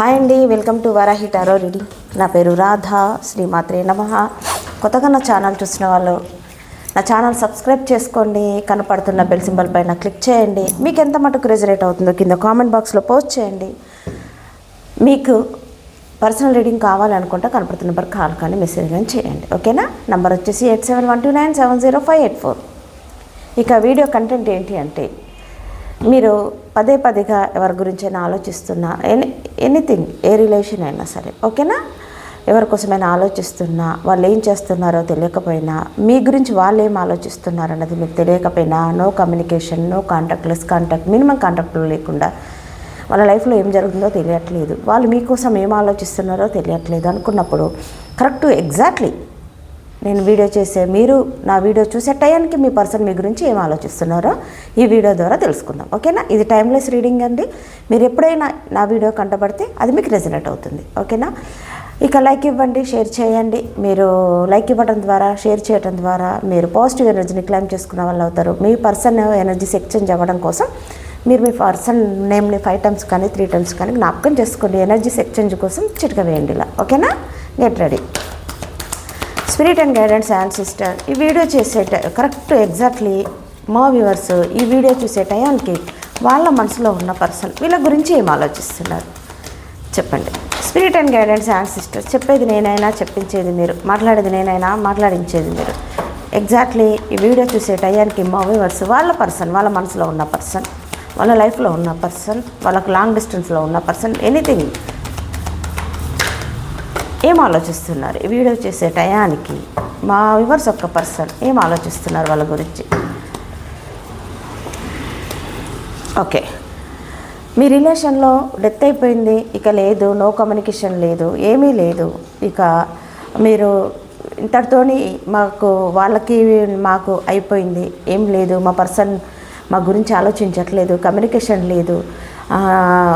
Hi అండి welcome to Varahi tarot ready. నా పేరు రాధా శ్రీమాత్రే నమ. కొత్తగా నా ఛానల్ చూసిన వాళ్ళు నా ఛానల్ సబ్స్క్రైబ్ చేసుకోండి కనపడుతున్న బెల్ సింబల్ పైన క్లిక్ చేయండి. మీకు ఎంత మటుకు రెజరేట్ అవుతుందో కింద కామెంట్ బాక్స్లో పోస్ట్ చేయండి. మీకు పర్సనల్ రీడింగ్ కావాలనుకుంటే కనపడుతున్న నెంబర్ కాల్ కానీ మెసేజ్ కానీ చేయండి. ఓకేనా? నంబర్ వచ్చేసి eight seven one two nine seven zero five eight four. ఇక వీడియో కంటెంట్ ఏంటి అంటే మీరు పదే పదేగా ఎవరి గురించైనా ఆలోచిస్తున్నా ఎనీ ఎనీథింగ్ ఏ రిలేషన్ అయినా సరే ఓకేనా? ఎవరి కోసమైనా ఆలోచిస్తున్నా వాళ్ళు ఏం చేస్తున్నారో తెలియకపోయినా మీ గురించి వాళ్ళు ఏం ఆలోచిస్తున్నారు అన్నది మీకు తెలియకపోయినా no communication no contact less contact minimum కాంటాక్ట్లో లేకుండా వాళ్ళ లైఫ్లో ఏం జరుగుతుందో తెలియట్లేదు. వాళ్ళు మీకోసం ఏం ఆలోచిస్తున్నారో తెలియట్లేదు అనుకున్నప్పుడు కరెక్ట్ ఎగ్జాక్ట్లీ నేను వీడియో చేసే మీరు నా వీడియో చూసే టయానికి మీ పర్సన్ మీ గురించి ఏం ఆలోచిస్తున్నారో ఈ వీడియో ద్వారా తెలుసుకుందాం. ఓకేనా? ఇది టైమ్లెస్ రీడింగ్ అండి. మీరు ఎప్పుడైనా నా వీడియో కంటపడితే అది మీకు రెజనేట్ అవుతుంది. ఓకేనా? ఇక లైక్ ఇవ్వండి షేర్ చేయండి. మీరు లైక్ ఇవ్వడం ద్వారా షేర్ చేయడం ద్వారా మీరు పాజిటివ్ ఎనర్జీని క్లైమ్ చేసుకున్న వాళ్ళు అవుతారు. మీ పర్సన్ ఎనర్జీస్ ఎక్స్చేంజ్ అవ్వడం కోసం మీరు మీ పర్సన్ నేమ్ని ఫైవ్ టైమ్స్ కానీ త్రీ టైమ్స్ కానీ జ్ఞాపకం చేసుకోండి. ఎనర్జీస్ ఎక్స్చేంజ్ కోసం చిటిక వేయండి ఇలా. ఓకేనా? Get ready. Spirit and guidance and sister ఈ వీడియో చేసే కరెక్ట్ ఎగ్జాక్ట్లీ మా వ్యూవర్స్ ఈ వీడియో చూసే టయానికి వాళ్ళ మనసులో ఉన్న పర్సన్ వీళ్ళ గురించి ఏం ఆలోచిస్తున్నారు? చెప్పండి. Spirit and guidance and sister చెప్పేది నేనైనా చెప్పించేది మీరు మాట్లాడేది నేనైనా మాట్లాడించేది మీరు. ఎగ్జాక్ట్లీ ఈ వీడియో చూసే టయానికి మా వ్యూవర్స్ వాళ్ళ పర్సన్ వాళ్ళ మనసులో ఉన్న పర్సన్ వాళ్ళ లైఫ్లో ఉన్న పర్సన్ వాళ్ళకు లాంగ్ డిస్టెన్స్లో ఉన్న పర్సన్ ఎనీథింగ్ ఏం ఆలోచిస్తున్నారు? వీడియో చేసే టయానికి మా వివర్స్ ఒక్క పర్సన్ ఏం ఆలోచిస్తున్నారు వాళ్ళ గురించి? ఓకే. మీ రిలేషన్లో డెత్ అయిపోయింది ఇక లేదు నో కమ్యూనికేషన్ లేదు ఏమీ లేదు ఇక మీరు ఇంతటితోని మాకు వాళ్ళకి మాకు అయిపోయింది ఏం లేదు మా పర్సన్ మా గురించి ఆలోచించట్లేదు కమ్యూనికేషన్ లేదు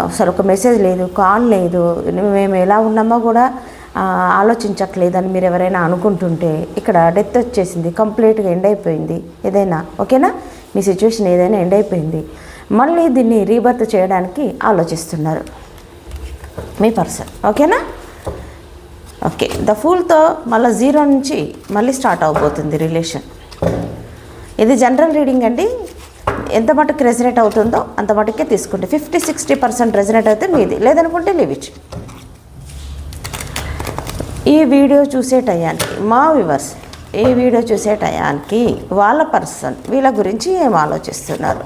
అసలు ఒక మెసేజ్ లేదు కాల్ లేదు మేము ఎలా ఉన్నామో కూడా ఆలోచించట్లేదని మీరు ఎవరైనా అనుకుంటుంటే ఇక్కడ డెత్ వచ్చేసింది కంప్లీట్గా ఎండ్ అయిపోయింది. ఏదైనా ఓకేనా? మీ సిచ్యువేషన్ ఏదైనా ఎండ్ అయిపోయింది. మళ్ళీ దీన్ని రీబర్త్ చేయడానికి ఆలోచిస్తున్నారు. మీ పర్సన్ ఓకేనా? ఓకే ద ఫూల్తో మళ్ళీ జీరో నుంచి మళ్ళీ స్టార్ట్ అవబోతుంది రిలేషన్. ఇది జనరల్ రీడింగ్ అండి. ఎంత మటుకు రెజనేట్ అవుతుందో అంత మటుకే తీసుకుంటే ఫిఫ్టీ సిక్స్టీ పర్సెంట్ రెజనేట్ అయితే మీది. లేదనుకుంటే లీవ్ ఈ వీడియో చూసే టయానికి మా వివర్స్ ఈ వీడియో చూసే టయానికి వాళ్ళ పర్సన్ వీళ్ళ గురించి ఏం ఆలోచిస్తున్నారు?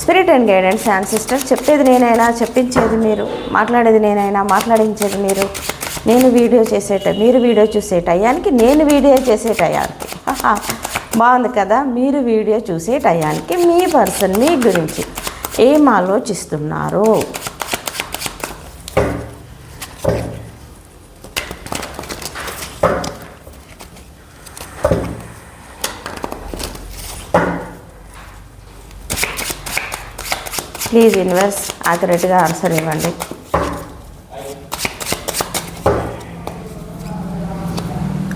Spirit and guidance ancestor sister చెప్పేది నేనైనా చెప్పించేది మీరు మాట్లాడేది నేనైనా మాట్లాడించేది మీరు నేను వీడియో చేసేట మీరు వీడియో చూసే టయానికి నేను వీడియో చేసే టయానికి. బాగుంది కదా? మీరు వీడియో చూసే టయానికి మీ పర్సన్ మీ గురించి ఏం ఆలోచిస్తున్నారు? ప్లీజ్ ఇన్వర్స్ యాక్యురేట్గా ఆన్సర్ ఇవ్వండి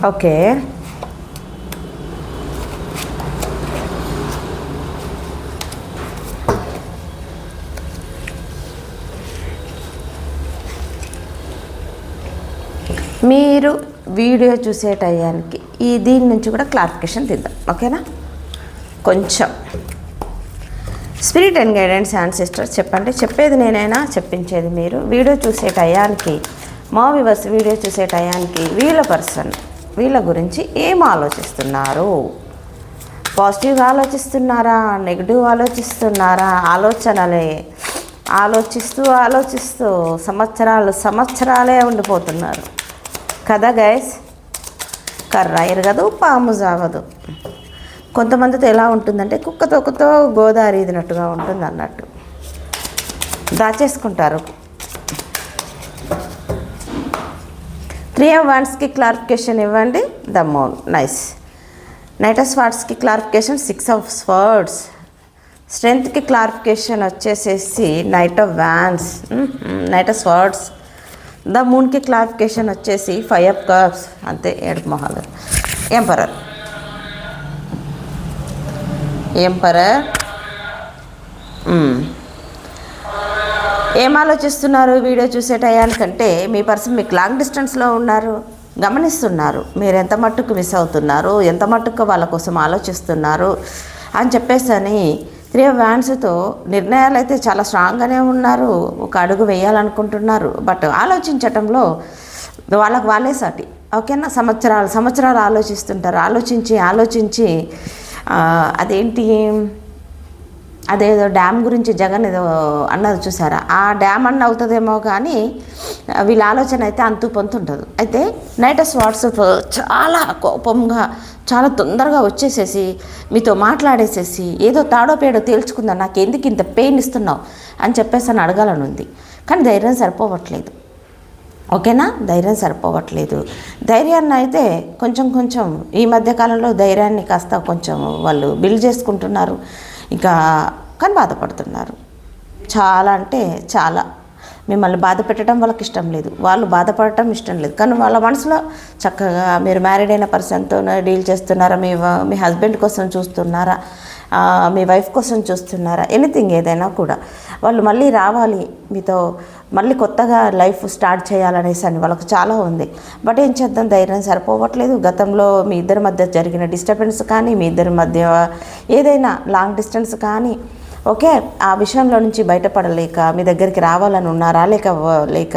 ఓకే మీరు వీడియో చూసే టయానికి ఈ దీని నుంచి కూడా క్లారిఫికేషన్ తీద్దాం. ఓకేనా కొంచెం. స్పిరిట్ అండ్ గైడెన్స్ సిస్టర్ చెప్పండి. చెప్పేది నేనైనా చెప్పించేది మీరు. వీడియో చూసే టయానికి మా వివర్స్ వీడియో చూసే టయానికి వీళ్ళ పర్సన్ వీళ్ళ గురించి ఏం ఆలోచిస్తున్నారు? పాజిటివ్గా ఆలోచిస్తున్నారా? నెగిటివ్ ఆలోచిస్తున్నారా? ఆలోచనలే ఆలోచిస్తూ ఆలోచిస్తూ సంవత్సరాలు సంవత్సరాలే ఉండిపోతున్నారు. కదా గైస్ కర్ర ఇరగదు పాము జాగదు. కొంతమందితో ఎలా ఉంటుందంటే కుక్క తొక్కతో గోదావరి ఇదినట్టుగా ఉంటుంది అన్నట్టు. దాచేసుకుంటారు. త్రీ ఆఫ్ వన్స్కి క్లారిఫికేషన్ ఇవ్వండి. The moon. Nice. Knight of స్వార్డ్స్కి clarification six of swords. స్ట్రెంత్కి క్లారిఫికేషన్ వచ్చేసేసి knight of wands knight of swords. The మూన్కి clarification వచ్చేసి ఫైవ్ ఆఫ్ కప్స్. అంతే ఏడు మొహాలు ఎంపరర్. ఎంపరర్ ఏం ఆలోచిస్తున్నారు వీడియో చూసే టయానికంటే మీ పర్సన్ మీకు లాంగ్ డిస్టెన్స్లో ఉన్నారు గమనిస్తున్నారు. మీరు ఎంత మట్టుకు మిస్ అవుతున్నారు ఎంత మట్టుకు వాళ్ళ కోసం ఆలోచిస్తున్నారు అని చెప్పేసి అని త్రీ వ్యాన్స్తో నిర్ణయాలు అయితే చాలా స్ట్రాంగ్గానే ఉన్నారు ఒక అడుగు వేయాలనుకుంటున్నారు. బట్ ఆలోచించటంలో వాళ్ళకు వాళ్ళే సాటి. ఓకేనా? సంవత్సరాలు సంవత్సరాలు ఆలోచిస్తుంటారు. ఆలోచించి ఆలోచించి అదేంటి? అదేదో డ్యామ్ గురించి జగన్ ఏదో అన్నది చూసారా? ఆ డ్యామ్ అన్న అవుతుందేమో కానీ వీళ్ళ ఆలోచన అయితే అంతు పొంతు ఉంటుంది అయితే నైటస్ వాట్సాప్ చాలా కోపంగా చాలా తొందరగా వచ్చేసేసి మీతో మాట్లాడేసేసి ఏదో తాడో పేడో తేల్చుకుందా నాకు ఎందుకు ఇంత పెయిన్ ఇస్తున్నావు? అని చెప్పేసి అని అడగాలని ఉంది. కానీ ధైర్యం సరిపోవట్లేదు. ఓకేనా? ధైర్యం సరిపోవట్లేదు. ధైర్యాన్ని అయితే కొంచెం కొంచెం ఈ మధ్యకాలంలో ధైర్యాన్ని కాస్త కొంచెం వాళ్ళు బిల్డ్ చేసుకుంటున్నారు. ఇంకా కానీ బాధపడుతున్నారు. చాలా అంటే చాలా. మిమ్మల్ని బాధ పెట్టడం వాళ్ళకి ఇష్టం లేదు. వాళ్ళు బాధపడటం ఇష్టం లేదు. కానీ వాళ్ళ మనసులో చక్కగా మీరు మ్యారీడ్ అయిన పర్సన్తో డీల్ చేస్తున్నారా? మీ మీ హస్బెండ్ కోసం చూస్తున్నారా? మీ వైఫ్ కోసం చూస్తున్నారా? ఎనీథింగ్ ఏదైనా కూడా. వాళ్ళు మళ్ళీ రావాలి మీతో మళ్ళీ కొత్తగా లైఫ్ స్టార్ట్ చేయాలనేసి అని వాళ్ళకు చాలా ఉంది. బట్ ఏం చేద్దాం? ధైర్యం సరిపోవట్లేదు. గతంలో మీ ఇద్దరి మధ్య జరిగిన డిస్టర్బెన్స్ కానీ మీ ఇద్దరి మధ్య ఏదైనా లాంగ్ డిస్టెన్స్ కానీ ఓకే ఆ విషయంలో నుంచి బయటపడలేక మీ దగ్గరికి రావాలని ఉన్నారా? లేక లేక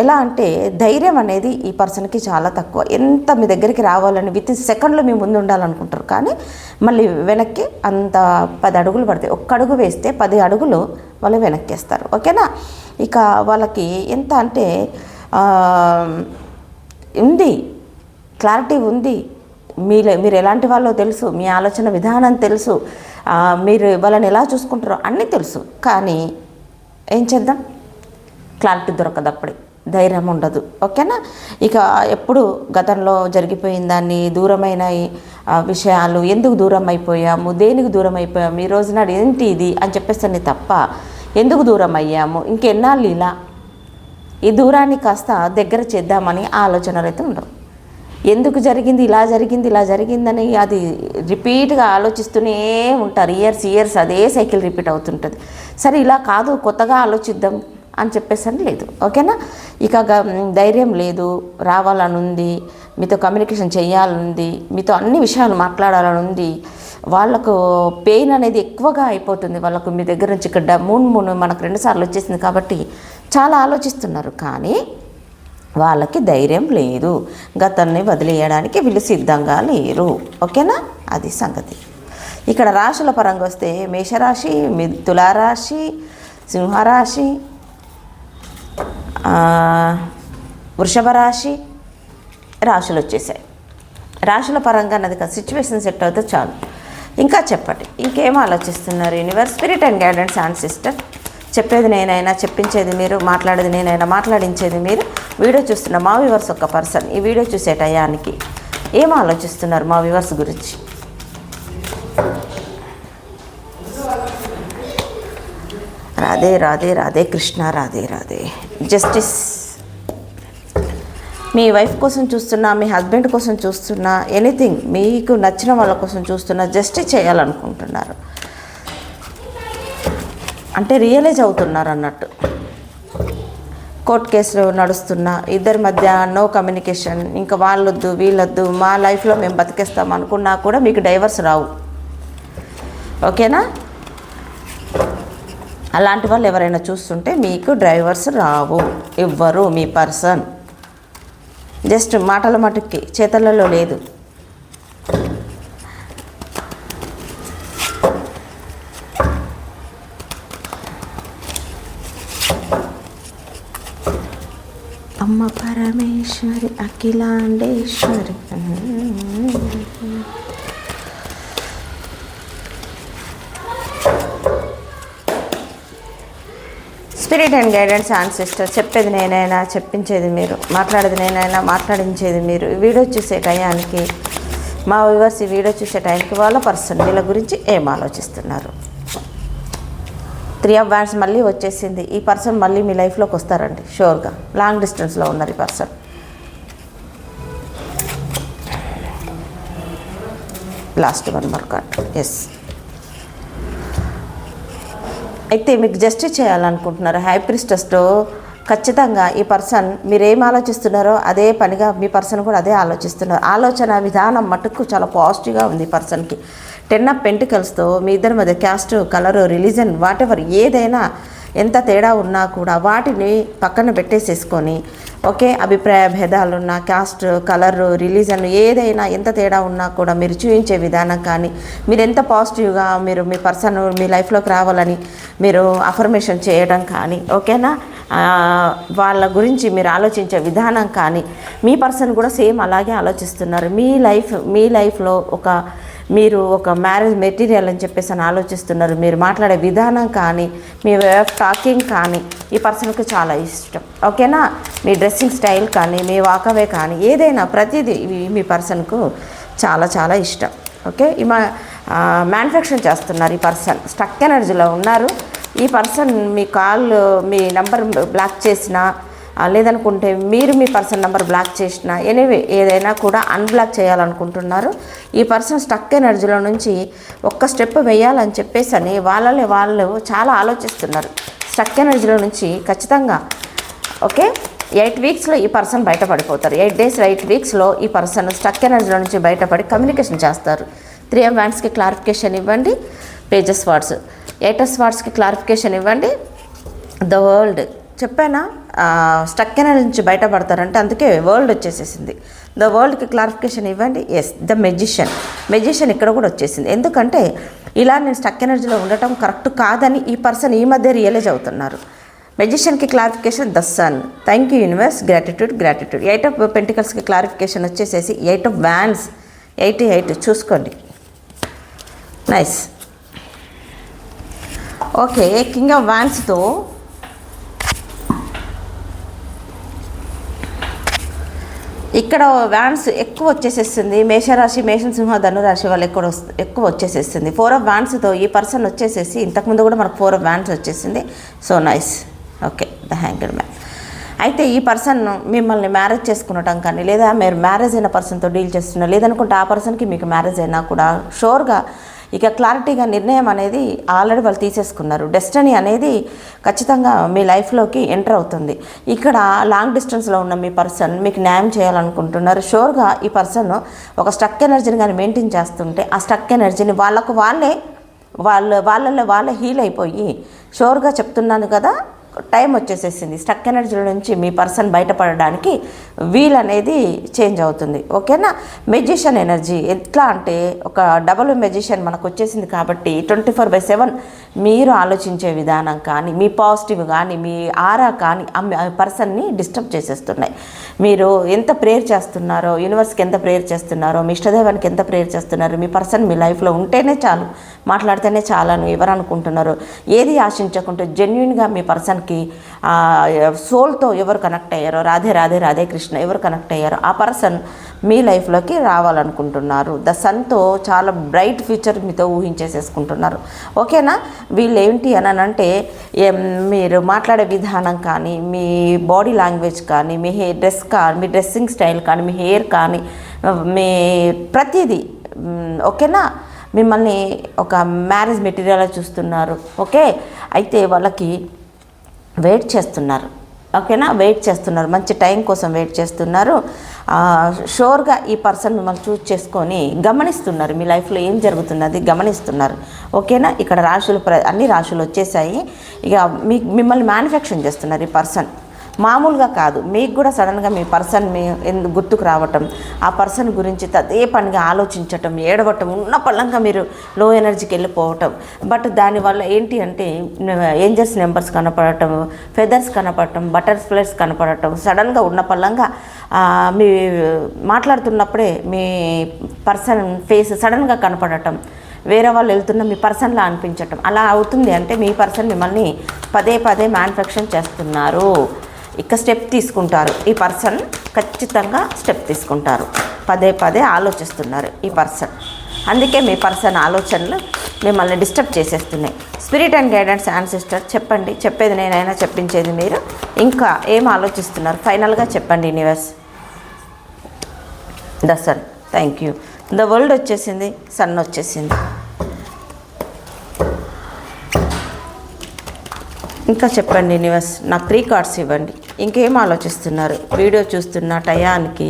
ఎలా అంటే ధైర్యం అనేది ఈ పర్సన్కి చాలా తక్కువ. ఎంత మీ దగ్గరికి రావాలని విత్ ఇన్ సెకండ్లో మీ ముందు ఉండాలనుకుంటారు. కానీ మళ్ళీ వెనక్కి అంత పది అడుగులు పడతాయి. ఒక్క అడుగు వేస్తే పది అడుగులు వాళ్ళు వెనక్కేస్తారు. ఓకేనా? ఇక వాళ్ళకి ఎంత అంటే ఉంది. క్లారిటీ ఉంది. మీరు మీరు ఎలాంటి వాళ్ళో తెలుసు. మీ ఆలోచన విధానం తెలుసు. మీరు వాళ్ళని ఎలా చూసుకుంటారో అన్నీ తెలుసు. కానీ ఏం చేద్దాం? క్లారిటీ దొరకదు అప్పుడే. ధైర్యం ఉండదు. ఓకేనా? ఇక ఎప్పుడు గతంలో జరిగిపోయిన దాన్ని దూరమైన విషయాలు ఎందుకు దూరం అయిపోయాము దేనికి దూరం అయిపోయాము ఈ రోజు నాడు ఏంటి ఇది అని చెప్పేసి తప్ప ఎందుకు దూరం అయ్యాము ఇంకెన్నాళ్ళు ఇలా? ఈ దూరాన్ని కాస్త దగ్గర చేద్దామని ఆలోచనలు అయితే ఉండవు. ఎందుకు జరిగింది? ఇలా జరిగింది ఇలా జరిగిందని అది రిపీట్గా ఆలోచిస్తూనే ఉంటారు. ఇయర్స్ ఇయర్స్ అదే సైకిల్ రిపీట్ అవుతుంటుంది. సరే ఇలా కాదు కొత్తగా ఆలోచిద్దాం. అని చెప్పేసి అని లేదు. ఓకేనా? ఇక ధైర్యం లేదు రావాలని ఉంది మీతో కమ్యూనికేషన్ చేయాలనుంది మీతో అన్ని విషయాలు మాట్లాడాలని ఉంది వాళ్ళకు పెయిన్ అనేది ఎక్కువగా అయిపోతుంది. వాళ్ళకు మీ దగ్గర నుంచి ఇక్కడ మూడు మూడు మనకు రెండుసార్లు వచ్చేసింది కాబట్టి చాలా ఆలోచిస్తున్నారు. కానీ వాళ్ళకి ధైర్యం లేదు. గతాన్ని వదిలేయడానికి వీళ్ళు సిద్ధంగా లేరు. ఓకేనా? అది సంగతి. ఇక్కడ రాశుల పరంగా వస్తే మేషరాశి తులారాశి సింహరాశి వృషభ రాశి రాశులు వచ్చేసాయి. రాశుల పరంగా నాది సిచ్యువేషన్ సెట్ అవుతే చాలు. ఇంకా చెప్పండి ఇంకేం ఆలోచిస్తున్నారు? Universe spirit and guidance and sister చెప్పేది నేనైనా చెప్పించేది మీరు మాట్లాడేది నేనైనా మాట్లాడించేది మీరు వీడియో చూస్తున్న మా వ్యూవర్స్ ఒక పర్సన్ ఈ వీడియో చూసే టయానికి ఏం ఆలోచిస్తున్నారు మా వ్యూవర్స్ గురించి? రాధే రాధే రాధే కృష్ణ రాధే రాధే. జస్టిస్ మీ వైఫ్ కోసం చూస్తున్నా మీ హస్బెండ్ కోసం చూస్తున్నా ఎనీథింగ్ మీకు నచ్చిన వాళ్ళ కోసం చూస్తున్నా జస్టిస్ చేయాలనుకుంటున్నారు. అంటే రియలైజ్ అవుతున్నారు అన్నట్టు. కోర్ట్ కేసులు నడుస్తున్నా ఇద్దరి మధ్య నో కమ్యూనికేషన్ ఇంకా వాళ్ళొద్దు వీళ్ళొద్దు మా లైఫ్లో మేము బతికేస్తాం అనుకున్నా కూడా మీకు డైవర్స్ రావు. ఓకేనా అలాంటి వాళ్ళు ఎవరైనా చూస్తుంటే మీకు డ్రైవర్స్ రావు ఇవ్వరు మీ పర్సన్. జస్ట్ మాటల మటుకి చేతలలో లేదు. అమ్మ Parameshwari Akhilandeshwari. Spirit and guidance ancestor sister చెప్పేది నేనైనా చెప్పించేది మీరు మాట్లాడేది నేనైనా మాట్లాడించేది మీరు. ఈ వీడియో చూసే టయానికి మా వ్యూవర్స్ ఈ వీడియో చూసే టైంకి వాళ్ళ పర్సన్ వీళ్ళ గురించి ఏం ఆలోచిస్తున్నారు? త్రీ ఆఫ్ బ్యాండ్స్ మళ్ళీ వచ్చేసింది. ఈ పర్సన్ మళ్ళీ మీ లైఫ్లోకి వస్తారండి షూర్గా. లాంగ్ డిస్టెన్స్లో ఉన్నారు ఈ పర్సన్. లాస్ట్ వన్ మర్కాట్ ఎస్ అయితే మీకు జస్టిస్ చేయాలనుకుంటున్నారు? హై ఖచ్చితంగా ఈ పర్సన్ మీరేం ఆలోచిస్తున్నారో అదే పనిగా మీ పర్సన్ కూడా అదే ఆలోచిస్తున్నారు. ఆలోచన విధానం మటుకు చాలా పాజిటివ్గా ఉంది పర్సన్కి టెన్ ఆఫ్ పెంటికల్స్తో మీ ఇద్దరి మధ్య క్యాస్ట్ కలరు రిలీజన్ వాటెవర్ ఏదైనా ఎంత తేడా ఉన్నా కూడా వాటిని పక్కన పెట్టేసేసుకొని ఓకే అభిప్రాయ భేదాలున్న క్యాస్ట్ కలర్ రిలీజన్ ఏదైనా ఎంత తేడా ఉన్నా కూడా మీరు చూపించే విధానం కానీ మీరు ఎంత పాజిటివ్గా మీరు మీ పర్సన్ మీ లైఫ్లోకి రావాలని మీరు అఫర్మేషన్ చేయడం కానీ ఓకేనా? వాళ్ళ గురించి మీరు ఆలోచించే విధానం కానీ మీ పర్సన్ కూడా సేమ్ అలాగే ఆలోచిస్తున్నారు. మీ లైఫ్ మీ లైఫ్లో ఒక మీరు ఒక మ్యారేజ్ మెటీరియల్ అని చెప్పేసి అని ఆలోచిస్తున్నారు. మీరు మాట్లాడే విధానం కానీ మీ వే ఆఫ్ టాకింగ్ కానీ ఈ పర్సన్కి చాలా ఇష్టం. ఓకేనా మీ డ్రెస్సింగ్ స్టైల్ కానీ మీ వాకవే కానీ ఏదైనా ప్రతిదీ మీ పర్సన్కు చాలా చాలా ఇష్టం. ఓకే ఈ మా మ్యానుఫ్యాక్చరింగ్ చేస్తున్నారు ఈ పర్సన్ స్టక్ ఎనర్జీలో ఉన్నారు. ఈ పర్సన్ మీ కాల్ మీ నంబర్ బ్లాక్ చేసినా లేదనుకుంటే మీరు మీ పర్సన్ నెంబర్ బ్లాక్ చేసిన ఎనీవే ఏదైనా కూడా అన్బ్లాక్ చేయాలనుకుంటున్నారు. ఈ పర్సన్ స్టక్ ఎనర్జీలో నుంచి ఒక్క స్టెప్ వేయాలని చెప్పేసి అని వాళ్ళని వాళ్ళు చాలా ఆలోచిస్తున్నారు. స్టక్ ఎనర్జీలో నుంచి ఖచ్చితంగా ఓకే? ఎయిట్ వీక్స్లో ఈ పర్సన్ బయటపడిపోతారు. ఎయిట్ డేస్ ఎయిట్ వీక్స్లో ఈ పర్సన్ స్టక్ ఎనర్జీలో నుంచి బయటపడి కమ్యూనికేషన్ చేస్తారు. త్రీ ఎం వ్యాండ్స్కి క్లారిఫికేషన్ ఇవ్వండి. Pages wands. ఎయిటస్ వార్డ్స్కి క్లారిఫికేషన్ ఇవ్వండి. The world. చెప్పానా? స్టక్ ఎనర్జీ నుంచి బయటపడతారంటే అందుకే వరల్డ్ వచ్చేసేసింది. ద వరల్డ్కి క్లారిఫికేషన్ ఇవ్వండి. ఎస్ ద మెజిషియన్ మెజిషియన్ ఇక్కడ కూడా వచ్చేసింది. ఎందుకంటే ఇలా నేను స్టక్ ఎనర్జీలో ఉండటం కరెక్ట్ కాదని ఈ పర్సన్ ఈ మధ్య రియలైజ్ అవుతున్నారు. మెజిషియన్కి clarification the sun thank you universe gratitude gratitude eight of పెంటికల్స్కి clarification వచ్చేసేసి eight of wands eighty eight చూసుకోండి. నైస్ ఓకే కింగ్ ఆఫ్ వ్యాన్స్తో ఇక్కడ వ్యాన్స్ ఎక్కువ వచ్చేసేస్తుంది. మేషరాశి మేషం సింహ ధనురాశి వాళ్ళు ఎక్కువ ఎక్కువ వచ్చేసేస్తుంది. ఫోర్ ఆఫ్ వ్యాన్స్తో ఈ పర్సన్ వచ్చేసేసి ఇంతకుముందు కూడా మనకు ఫోర్ ఆఫ్ వ్యాన్స్ వచ్చేసింది. సో నైస్ ఓకే ద హ్యాంగర్ మ్యాన్ అయితే ఈ పర్సన్ మిమ్మల్ని మ్యారేజ్ చేసుకునటం కానీ లేదా మీరు మ్యారేజ్ అయిన పర్సన్తో డీల్ చేస్తున్నారు లేదనుకుంటే ఆ పర్సన్కి మీకు మ్యారేజ్ అయినా కూడా షోర్గా ఇక క్లారిటీగా నిర్ణయం అనేది ఆల్రెడీ వాళ్ళు తీసేసుకున్నారు. డెస్టినీ అనేది ఖచ్చితంగా మీ లైఫ్లోకి ఎంటర్ అవుతుంది. ఇక్కడ లాంగ్ డిస్టెన్స్లో ఉన్న మీ పర్సన్ మీకు న్యాయం చేయాలనుకుంటున్నారు. షోర్గా ఈ పర్సన్ ఒక స్టక్ ఎనర్జీని కానీ మెయింటైన్ చేస్తుంటే ఆ స్టక్ ఎనర్జీని వాళ్ళకు వాళ్ళే వాళ్ళ వాళ్ళల్లో వాళ్ళే హీల్ అయిపోయి షోర్గా చెప్తున్నాను కదా టైం వచ్చేసేసింది. స్టక్ ఎనర్జీ నుంచి మీ పర్సన్ బయటపడడానికి వీల్ అనేది చేంజ్ అవుతుంది. ఓకేనా? మెజిషియన్ ఎనర్జీ ఎట్లా అంటే ఒక డబుల్ మెజిషియన్ మనకు వచ్చేసింది కాబట్టి ట్వంటీ ఫోర్ బై సెవెన్ మీరు ఆలోచించే విధానం కానీ మీ పాజిటివ్ కానీ మీ ఆరా కానీ ఆ పర్సన్ని డిస్టర్బ్ చేసేస్తున్నాయి. మీరు ఎంత ప్రేయర్ చేస్తున్నారో యూనివర్స్కి ఎంత ప్రేయర్ చేస్తున్నారో మీ ఇష్టదేవానికి ఎంత ప్రేయర్ చేస్తున్నారో మీ పర్సన్ మీ లైఫ్లో ఉంటేనే చాలు మాట్లాడితేనే చాలని ఎవరు అనుకుంటున్నారో? ఏది ఆశించకుండా జెన్యున్గా మీ పర్సన్ పర్సన్కి సోల్తో ఎవరు కనెక్ట్ అయ్యారో రాధే రాధే రాధే కృష్ణ ఎవరు కనెక్ట్ అయ్యారో ఆ పర్సన్ మీ లైఫ్లోకి రావాలనుకుంటున్నారు. ద సన్తో చాలా బ్రైట్ ఫ్యూచర్ మీతో ఊహించేసేసుకుంటున్నారు. ఓకేనా? వీళ్ళు ఏంటి అని అంటే మీరు మాట్లాడే విధానం కానీ మీ బాడీ లాంగ్వేజ్ కానీ మీ హెయిర్ డ్రెస్ కానీ మీ డ్రెస్సింగ్ స్టైల్ కానీ మీ హెయిర్ కానీ మీ ప్రతిదీ ఓకేనా? మిమ్మల్ని ఒక మ్యారేజ్ మెటీరియల్ చూస్తున్నారు. ఓకే? అయితే వాళ్ళకి వెయిట్ చేస్తున్నారు. ఓకేనా? వెయిట్ చేస్తున్నారు. మంచి టైం కోసం వెయిట్ చేస్తున్నారు. షోర్గా ఈ పర్సన్ మిమ్మల్ని చూస్ చేసుకొని గమనిస్తున్నారు. మీ లైఫ్లో ఏం జరుగుతున్నది గమనిస్తున్నారు. ఓకేనా? ఇక్కడ రాశులు ప్ర అన్ని రాశులు వచ్చేసాయి. ఇక మీ మిమ్మల్ని మ్యానుఫ్యాక్చరింగ్ చేస్తున్నారు ఈ పర్సన్. మామూలుగా కాదు. మీకు కూడా సడన్గా మీ పర్సన్ మీ ఎందుకు గుర్తుకు రావటం ఆ పర్సన్ గురించి అదే పనిగా ఆలోచించటం ఏడవటం ఉన్న పళ్ళంగా మీరు లో ఎనర్జీకి వెళ్ళిపోవటం. బట్ దానివల్ల ఏంటి అంటే ఏంజల్స్ నెంబర్స్ కనపడటం ఫెదర్స్ కనపడటం బటర్ఫ్లైస్ కనపడటం సడన్గా ఉన్న పళ్ళంగా మీ మాట్లాడుతున్నప్పుడే మీ పర్సన్ ఫేస్ సడన్గా కనపడటం వేరే వాళ్ళు వెళ్తున్న మీ పర్సన్లా అనిపించటం. అలా అవుతుంది అంటే మీ పర్సన్ మిమ్మల్ని పదే పదే మ్యానుఫ్యాక్చర్ చేస్తున్నారు. ఇక స్టెప్ తీసుకుంటారు. ఈ పర్సన్ ఖచ్చితంగా స్టెప్ తీసుకుంటారు. పదే పదే ఆలోచిస్తున్నారు ఈ పర్సన్. అందుకే మీ పర్సన్ ఆలోచనలు మిమ్మల్ని డిస్టర్బ్ చేసేస్తున్నాయి. స్పిరిట్ అండ్ గైడెన్స్ యాన్సిస్టర్ చెప్పండి. చెప్పేది నేనైనా చెప్పించేది మీరు. ఇంకా ఏం ఆలోచిస్తున్నారు? ఫైనల్గా చెప్పండి universe the sun thank you. The world వచ్చేసింది సన్ వచ్చేసింది. ఇంకా చెప్పండి నివాస్ నాకు త్రీ కార్డ్స్ ఇవ్వండి. ఇంకేం ఆలోచిస్తున్నారు? వీడియో చూస్తున్న టయానికి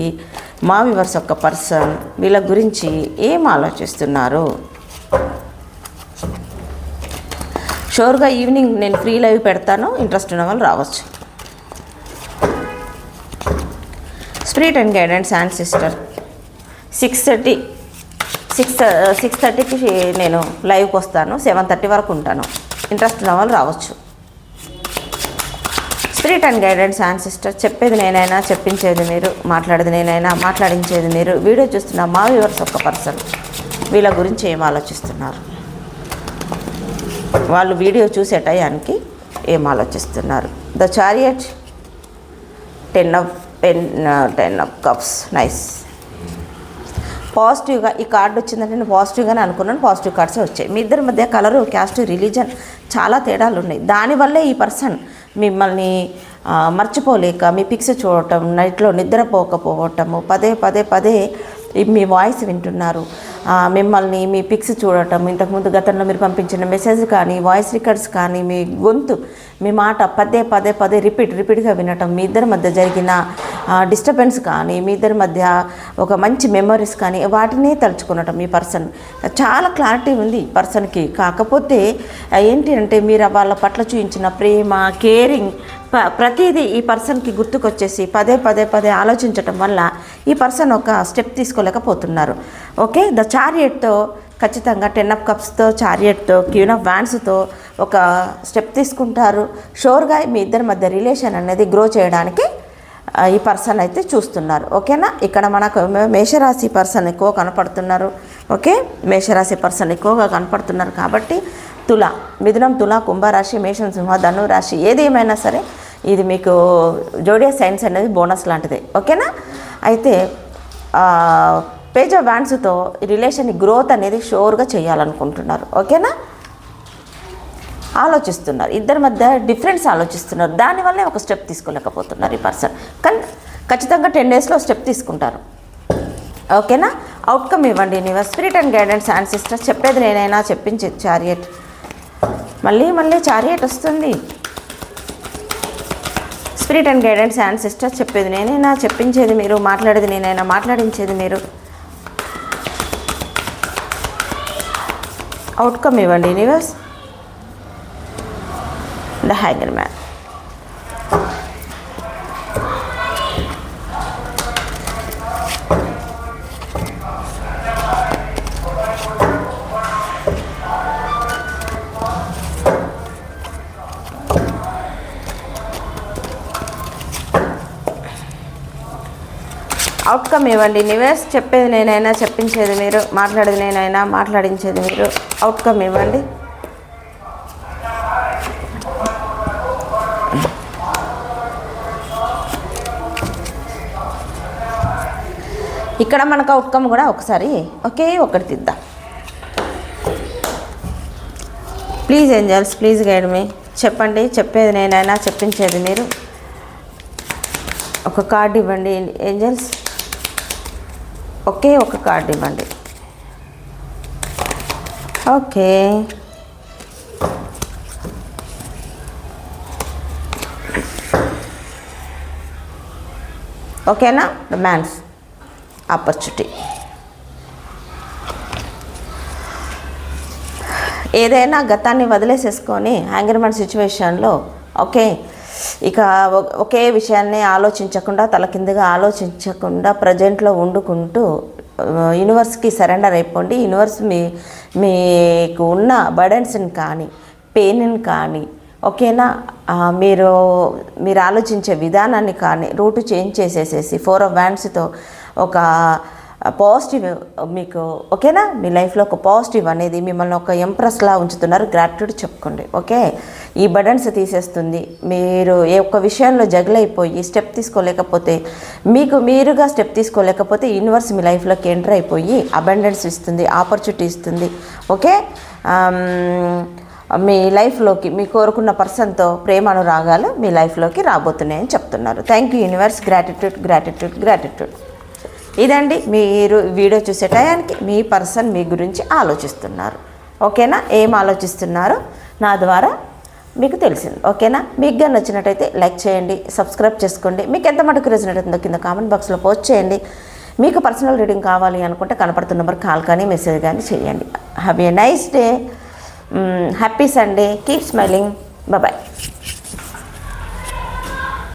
మా వివర్స్ ఒక పర్సన్ వీళ్ళ గురించి ఏం ఆలోచిస్తున్నారు? షోర్గా ఈవినింగ్ నేను ఫ్రీ లైవ్ పెడతాను ఇంట్రెస్ట్ ఉన్న వాళ్ళు రావచ్చు. Spirit and guidance and sister. Six thirty six six థర్టీకి నేను లైవ్కి వస్తాను సెవెన్ థర్టీ వరకు ఉంటాను. ఇంట్రెస్ట్ ఉన్న వాళ్ళు రావచ్చు. Spirit and guidance ancestor. Sister చెప్పేది నేనైనా చెప్పించేది మీరు మాట్లాడేది నేనైనా మాట్లాడించేది మీరు. వీడియో చూస్తున్న మా వ్యూవర్స్ ఒక పర్సన్. వీళ్ళ గురించి ఏం ఆలోచిస్తున్నారు? వాళ్ళు వీడియో చూసే టయానికి ఏం ఆలోచిస్తున్నారు? The chariot ten of pen ten of cups. Nice. పాజిటివ్గా ఈ కార్డు వచ్చిందంటే నేను పాజిటివ్గానే అనుకున్నాను. పాజిటివ్ కార్డ్సే వచ్చాయి. మీ ఇద్దరి మధ్య కలరు క్యాస్ట్ రిలీజన్ చాలా తేడాలు ఉన్నాయి దానివల్లే ఈ పర్సన్ మిమ్మల్ని మర్చిపోలేక మీ పిక్స్ చూడటం నైట్లో నిద్రపోకపోవటము పదే పదే పదే మీ వాయిస్ వింటున్నారు. మిమ్మల్ని మీ పిక్స్ చూడటం ఇంతకుముందు గతంలో మీరు పంపించిన మెసేజ్ కానీ వాయిస్ రికార్డ్స్ కానీ మీ గొంతు మీ మాట పదే పదే పదే రిపీట్ రిపీట్గా వినటం మీ ఇద్దరి మధ్య జరిగిన డిస్టర్బెన్స్ కానీ మీ ఇద్దరి మధ్య ఒక మంచి మెమరీస్ కానీ వాటినే తలుచుకునటం ఈ పర్సన్ చాలా క్లారిటీ ఉంది ఈ పర్సన్కి కాకపోతే ఏంటి అంటే మీరు వాళ్ళ పట్ల చూపించిన ప్రేమ కేరింగ్ ప ప్రతిదీ ఈ పర్సన్కి గుర్తుకొచ్చేసి పదే పదే పదే ఆలోచించటం వల్ల ఈ పర్సన్ ఒక స్టెప్ తీసుకోలేకపోతున్నారు. ఓకే? ద చారియట్తో ఖచ్చితంగా టెన్ ఆఫ్ కప్స్తో చారియట్తో క్యూన్ ఆఫ్ వ్యాన్స్తో ఒక స్టెప్ తీసుకుంటారు. షోర్గా మీ ఇద్దరి మధ్య రిలేషన్ అనేది గ్రో చేయడానికి ఈ పర్సన్ అయితే చూస్తున్నారు. ఓకేనా? ఇక్కడ మనకు మేషరాశి పర్సన్ ఎక్కువ కనపడుతున్నారు. ఓకే? మేషరాశి పర్సన్ ఎక్కువగా కనపడుతున్నారు కాబట్టి తుల మిథునం తుల కుంభరాశి మేషం సింహ ధనురాశి ఏది ఏమైనా సరే ఇది మీకు జోడియా సైన్స్ అనేది బోనస్ లాంటిది. ఓకేనా? అయితే పేజ్ ఆఫ్ వ్యాండ్స్తో రిలేషన్ గ్రోత్ అనేది షోర్గా చేయాలనుకుంటున్నారు. ఓకేనా? ఆలోచిస్తున్నారు. ఇద్దరి మధ్య డిఫరెన్స్ ఆలోచిస్తున్నారు. దానివల్లే ఒక స్టెప్ తీసుకోలేకపోతున్నారు ఈ పర్సన్. కానీ ఖచ్చితంగా టెన్ డేస్లో స్టెప్ తీసుకుంటారు. ఓకేనా? అవుట్కమ్ ఇవ్వండి. నీవ spirit and guidance and sister చెప్పేది నేనైనా చెప్పించి చారియట్ మళ్ళీ మళ్ళీ చారియట్ వస్తుంది. Spirit and guidance and sister చెప్పేది నేనైనా చెప్పించేది మీరు మాట్లాడేది నేనైనా మాట్లాడించేది మీరు. అవుట్కమ్ ఇవ్వండి యూనివర్స్ ద హ్యాంగర్ మ్యాన్ అవుట్కమ్ ఇవ్వండి. నివేస్ చెప్పేది నేనైనా చెప్పించేది మీరు మాట్లాడేది నేనైనా మాట్లాడించేది మీరు. అవుట్కమ్ ఇవ్వండి. ఇక్కడ మనకు అవుట్కమ్ కూడా ఒకసారి ఒకే ఒకటి తిద్దాం. ప్లీజ్ ఏంజల్స్ ప్లీజ్ గైడ్ మీ చెప్పండి చెప్పేది నేనైనా చెప్పించేది మీరు. ఒక కార్డు ఇవ్వండి ఏంజల్స్ ఒకే ఒక కార్డు ఇవ్వండి. ఓకే. ఓకేనా? ద మ్యాన్స్ ఆపర్చునిటీ ఏదైనా గతాన్ని వదిలేసేసుకొని హ్యాంగర్మన్ సిచ్యువేషన్లో ఓకే ఇక ఒకే విషయాన్ని ఆలోచించకుండా తలకిందిగా ఆలోచించకుండా ప్రజెంట్లో వండుకుంటూ యూనివర్స్కి సరెండర్ అయిపోండి. యూనివర్స్ మీ మీకు ఉన్న బర్డెన్స్ని కానీ పెయిన్ని కానీ ఓకేనా? మీరు మీరు ఆలోచించే విధానాన్ని కానీ రూటు చేంజ్ చేసేసేసి ఫోర్ ఆఫ్ వ్యాండ్స్తో ఒక పాజిటివ్ మీకు ఓకేనా? మీ లైఫ్లో ఒక పాజిటివ్ అనేది మిమ్మల్ని ఒక ఎంప్రెస్లా ఉంచుతున్నారు. గ్రాట్యూడ్ చెప్పుకోండి ఓకే? ఈ బటన్స్ తీసేస్తుంది. మీరు ఏ ఒక్క విషయంలో జగలైపోయి స్టెప్ తీసుకోలేకపోతే మీకు మీరుగా స్టెప్ తీసుకోలేకపోతే యూనివర్స్ మీ లైఫ్లోకి ఎంటర్ అయిపోయి అబండెన్స్ ఇస్తుంది ఆపర్చునిటీ ఇస్తుంది ఓకే? మీ లైఫ్లోకి మీ కోరుకున్న పర్సన్తో ప్రేమ అనురాగాలు మీ లైఫ్లోకి రాబోతున్నాయని చెప్తున్నారు. Thank you universe gratitude gratitude gratitude ఇదండి మీరు వీడియో చూసే టయానికి మీ పర్సన్ మీ గురించి ఆలోచిస్తున్నారు. ఓకేనా? ఏం ఆలోచిస్తున్నారు? నా ద్వారా మీకు తెలిసింది. ఓకేనా? మీకు కానీ నచ్చినట్టయితే లైక్ చేయండి సబ్స్క్రైబ్ చేసుకోండి. మీకు ఎంత మటుకు రీజన్ అవుతుందో కింద కామెంట్ బాక్స్లో పోస్ట్ చేయండి. మీకు పర్సనల్ రీడింగ్ కావాలి అనుకుంటే కనపడుతున్న నెంబర్ కాల్ కానీ మెసేజ్ కానీ చేయండి. Have a nice day happy Sunday keep smiling bye